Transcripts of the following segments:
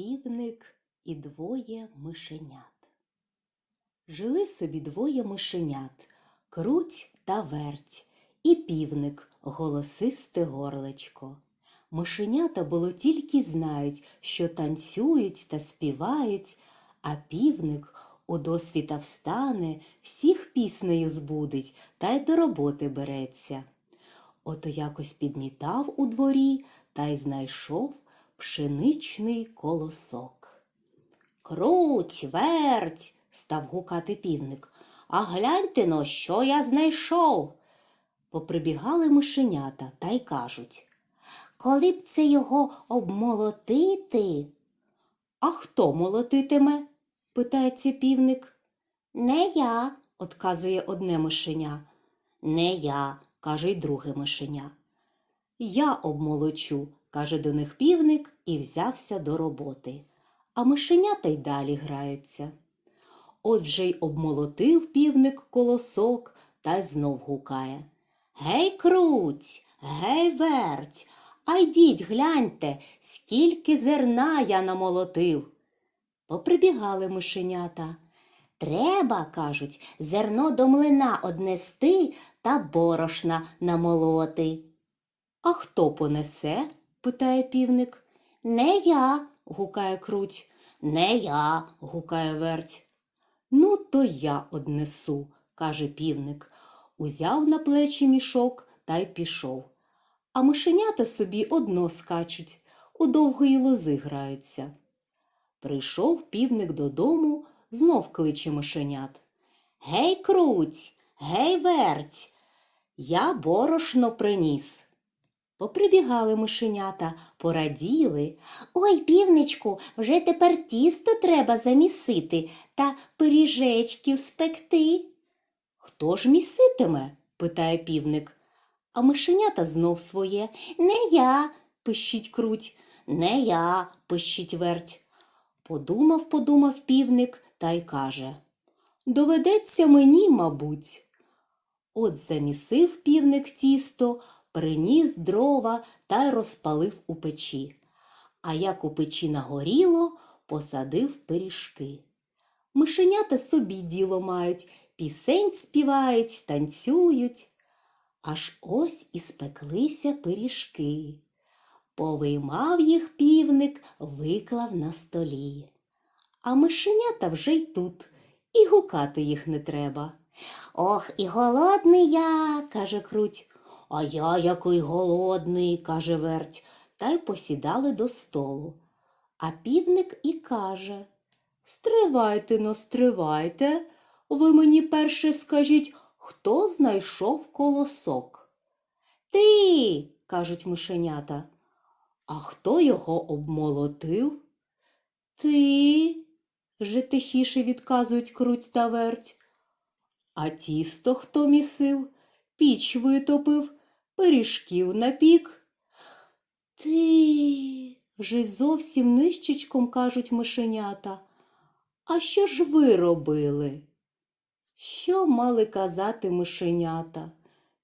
Півник і двоє мишенят. Жили собі двоє мишенят круть та верть, і півник голосисте горлечко. Мишенята було тільки знають, що танцюють та співають, а півник у досвіта встане, всіх піснею збудить та й до роботи береться. Ото якось підмітав у дворі та й знайшов пшеничний колосок. Круть, верть, став гукати півник. А гляньте но, що я знайшов. Поприбігали мишенята та й кажуть. Коли б це його обмолотити? А хто молотитиме? питається півник. Не я, отказує одне мишеня. Не я, каже й друге мишеня. Я обмолочу, каже до них півник і взявся до роботи. А мишенята й далі граються. От вже й обмолотив півник колосок та й знов гукає. Гей, круть, гей, верть, а йдіть, гляньте, скільки зерна я намолотив. Поприбігали мишенята. Треба, кажуть, зерно до млина однести та борошна намолоти. А хто понесе? Питає півник. Не я, гукає круть. Не я, гукає верть. Ну, то я однесу, каже півник. Узяв на плечі мішок та й пішов. А мишенята собі одно скачуть, у довгої лози граються. Прийшов півник додому, знов кличе мишенят. Гей, круть, гей, верть, я борошно приніс. Поприбігали мишенята, пораділи. Ой, півничку, вже тепер тісто треба замісити та пиріжечків спекти. Хто ж міситиме? питає півник. А мишенята знов своє. Не я, пищить круть, не я, пищить верть. Подумав, подумав півник та й каже Доведеться мені, мабуть. От замісив півник тісто, приніс дрова та й розпалив у печі. А як у печі нагоріло, посадив пиріжки. Мишенята собі діло мають, пісень співають, танцюють. Аж ось і спеклися пиріжки. Повиймав їх півник, виклав на столі. А мишенята вже й тут, і гукати їх не треба. Ох, і голодний я, каже круть. А я який голодний, каже верть, та й посідали до столу. А півник і каже Стривайте но, стривайте. Ви мені перше скажіть, хто знайшов колосок? Ти, кажуть мишенята. А хто його обмолотив? Ти, вже тихіше відказують круть та верть. А тісто хто місив, піч витопив, пиріжків напік. Ти, вже зовсім нищечком кажуть мишенята. А що ж ви робили? Що мали казати мишенята?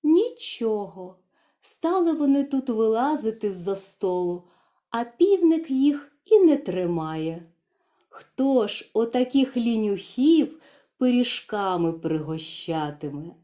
Нічого. Стали вони тут вилазити з-за столу, а півник їх і не тримає. Хто ж отаких лінюхів пиріжками пригощатиме?